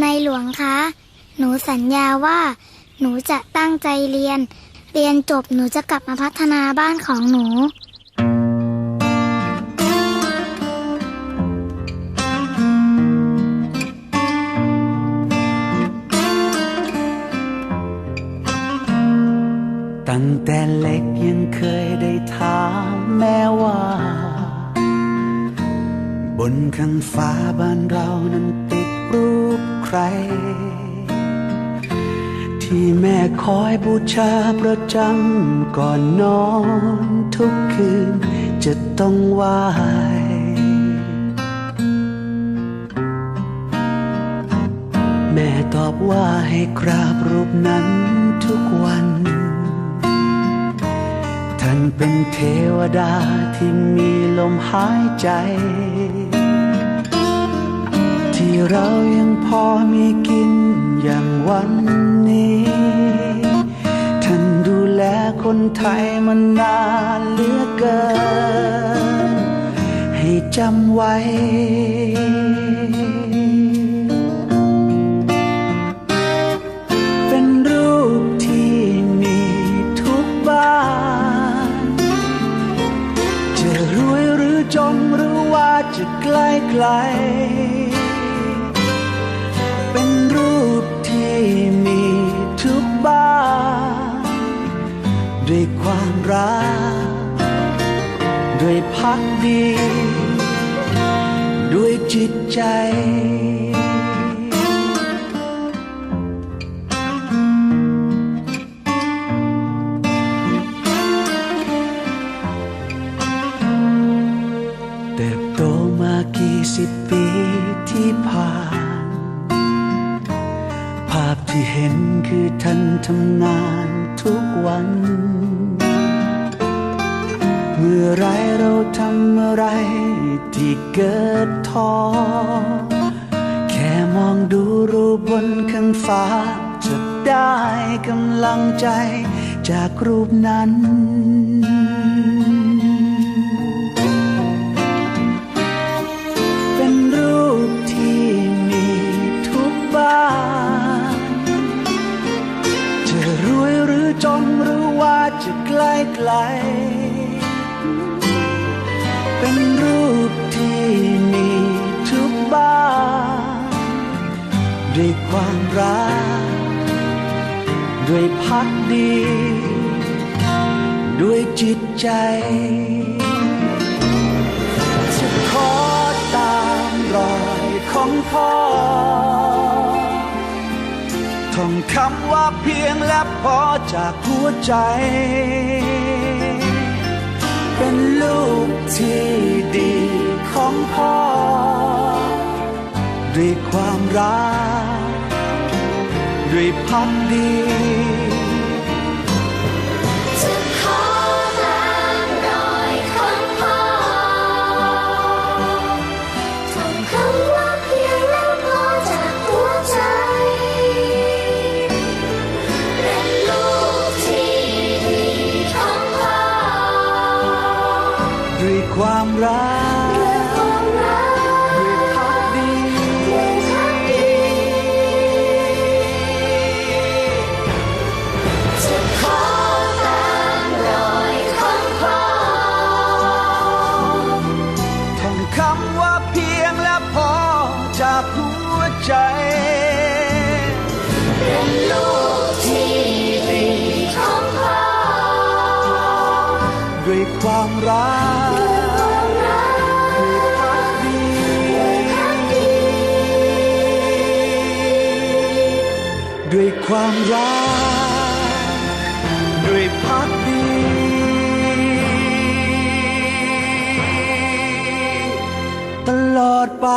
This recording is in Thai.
ในหลวงคะ หนูสัญญาว่า หนูจะตั้งใจเรียน เรียนจบหนูจะกลับมาพัฒนาบ้านของหนูตั้งแต่เล็กยังเคยได้ถามแม่ว่า บนข้างฟ้าบ้านเรานั้นติด รูปใคร ที่แม่คอยบูชาประจำก่อนนอนทุกคืนจะต้องไหวแม่ตอบว่าให้กราบรูปนั้นทุกวัน ท่านเป็นเทวดาที่มีลมหายใจ เรายังพอมีกินอย่างวันนี้ ท่านดูแลคนไทยมานานเหลือเกิน ให้จำไว้ เป็นรูปที่มีทุกบ้าน จะรวยหรือจนหรือว่าจะใกล้ไกล ด้วยความรัก ด้วยพักดี ด้วยจิตใจเติบโตมากี่สิบปีที่ผ่าน ภาพที่เห็นคือท่านทำงานทุกวัน ไรเราทำอะไรที่เกิดท้อ แค่มองดูรูปบนข้างฟ้า จะได้กำลังใจจากรูปนั้น เป็นรูปที่มีทุกบ้าน จะรวยหรือจนหรือว่าจะใกล้ไกล เป็นรูปที่มีทุกบ้านด้วยความรัก ด้วยพักดี ด้วยจิตใจ จะขอตามรอยของพ่อท่องคำว่าเพียงและพอจากหัวใจ เป็นลูกที่ดีของพ่อ ด้วยความรัก ด้วยพักดี รัก ด้วยความรัก ด้วยพักดี ตลอดไป